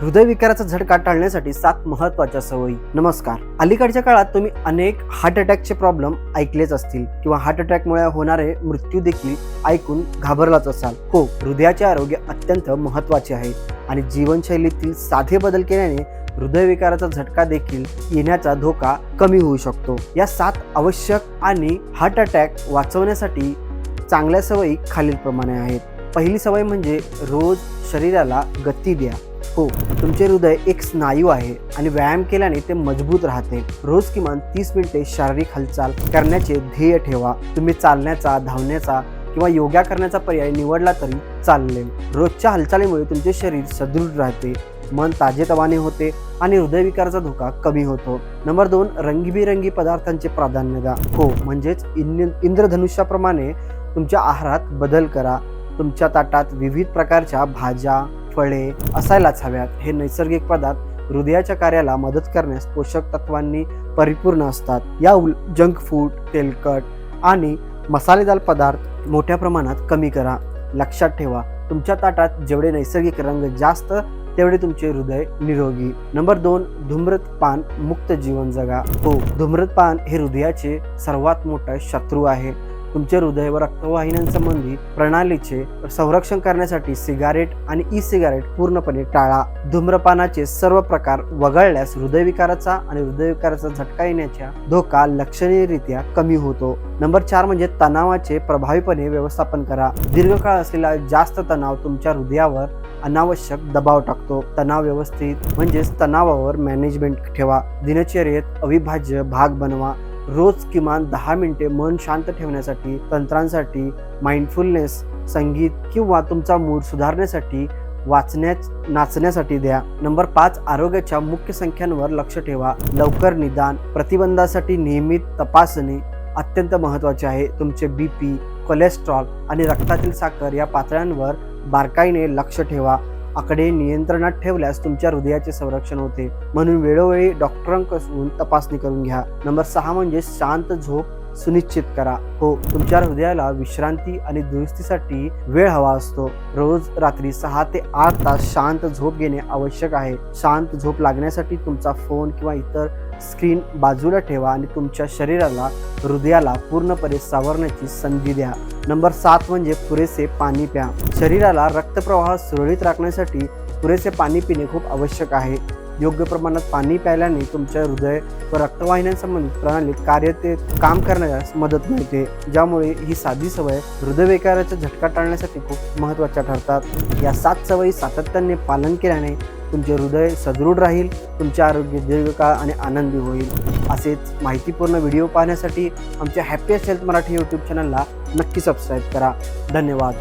हृदयविकाराचा झटका टाळण्यासाठी सात महत्त्वाच्या सवयी. नमस्कार. अलीकडच्या काळात तुम्ही अनेक हार्ट अटॅकचे प्रॉब्लेम ऐकलेच असतील किंवा हार्ट अटॅकमुळे होणारे मृत्यू देखील ऐकून घाबरलाच असाल. हो हृदयाचे आरोग्य अत्यंत महत्त्वाचे आहे आणि जीवनशैलीतील साधे बदल केल्याने हृदयविकाराचा झटका देखील येण्याचा धोका कमी होऊ शकतो. या सात आवश्यक आणि हार्ट अटॅक वाचवण्यासाठी चांगल्या सवयी खालीलप्रमाणे आहेत. पहिली सवय म्हणजे रोज शरीराला गती द्या. हो तुमचे हृदय एक स्नायू आहे आणि व्यायाम केल्याने ते मजबूत राहते. रोज किमान तीस मिनिटे शारीरिक हालचाल करण्याचे ध्येय ठेवा. तुम्ही चालण्याचा धावण्याचा किंवा योगा करण्याचा पर्याय निवडला तरी चालले. रोजच्या हालचालीमुळे तुमचे शरीर सदृढ राहते मन ताजेतवाने होते आणि हृदयविकाराचा धोका कमी होतो. नंबर दोन रंगीबिरंगी पदार्थांचे प्राधान्य द्या. हो म्हणजेच इंद्र इंद्रधनुष्याप्रमाणे तुमच्या आहारात बदल करा. तुमच्या ताटात विविध प्रकारच्या भाज्या फळे असायलाच हव्यात. हे नैसर्गिक पदार्थ हृदयाच्या कार्याला मदत करण्यास पोषक तत्वांनी परिपूर्ण असतात. या उल जंक फूड तेलकट आणि मसालेदार पदार्थ मोठ्या प्रमाणात कमी करा. लक्षात ठेवा तुमच्या ताटात जेवढे नैसर्गिक रंग जास्त तेवढे तुमचे हृदय निरोगी. नंबर दोन धूम्रपान मुक्त जीवन जगा. हो धूम्रपान हे हृदयाचे सर्वात मोठा शत्रू आहे. तुमच्या हृदय व रक्तवाहिन्यांसंबंधी प्रणालीचे संरक्षण करण्यासाठी सिगारेट आणि ई सिगारेट पूर्णपणे टाळा. धूम्रपानाचे सर्व प्रकार वगळल्यास हृदयविकाराचा आणि हृदयविकाराचा झटका येण्याच्या धोका लक्षणीयरित्या कमी होतो. नंबर चार म्हणजे तणावाचे प्रभावीपणे व्यवस्थापन करा. दीर्घकाळ असलेला जास्त तणाव तुमच्या हृदयावर अनावश्यक दबाव टाकतो. तणाव व्यवस्थित म्हणजेच तणावावर मॅनेजमेंट ठेवा. दिनचर्येत अविभाज्य भाग बनवा. रोज किमान दहा मिनिटे मन शांत ठेवण्यासाठी तंत्रांसाठी माइंडफुलनेस संगीत किंवा तुमचा मूड सुधारण्यासाठी वाचण्याच नाचण्यासाठी द्या. नंबर पाच आरोग्याच्या मुख्य संख्यांवर लक्ष ठेवा. लवकर निदान प्रतिबंधासाठी नियमित तपासणे अत्यंत महत्त्वाचे आहे. तुमचे बी पी कोलेस्ट्रॉल आणि रक्तातील साखर या पातळ्यांवर बारकाईने लक्ष ठेवा. आकडे नियंत्रणात ठेवल्यास तुमच्या हृदयाचे संरक्षण होते. म्हणून वेळोवेळी डॉक्टरांकडून तपासणी करून घ्या. नंबर सहा म्हणजे शांत झोप सुनिश्चित करा. हो तुमच्या हृदयाला विश्रांती आणि दुरुस्तीसाठी वेळ हवा असतो. रोज रात्री सहा ते आठ तास शांत झोप घेणे आवश्यक आहे. शांत झोप लागण्यासाठी तुमचा फोन किंवा इतर स्क्रीन बाजूला ठेवा आणि तुमच्या शरीराला हृदयाला पूर्णपणे सावरण्याची संधी द्या. नंबर सात म्हणजे पुरेसे पाणी प्या. शरीराला रक्तप्रवाह सुरळीत राखण्यासाठी पुरेसे पाणी पिणे खूप आवश्यक आहे. योग्य प्रमाणात पाणी प्यायल्याने तुमच्या हृदय व रक्तवाहिन्यांसंबंधित प्रणालीत कार्य ते काम करण्यास मदत मिळते. ज्यामुळे ही साधी सवय हृदयविकाराचा झटका टाळण्यासाठी खूप महत्त्वाच्या ठरतात. या सात सवयी सातत्याने पालन केल्याने तुमचे हृदय सदृढ राहील तुमचे आरोग्य दीर्घकाळ आणि आनंदी होईल. असेच माहितीपूर्ण व्हिडिओ पाहण्यासाठी आमच्या हॅपीएस्ट हेल्थ मराठी यूट्यूब चॅनलला नक्की सबस्क्राईब करा. धन्यवाद.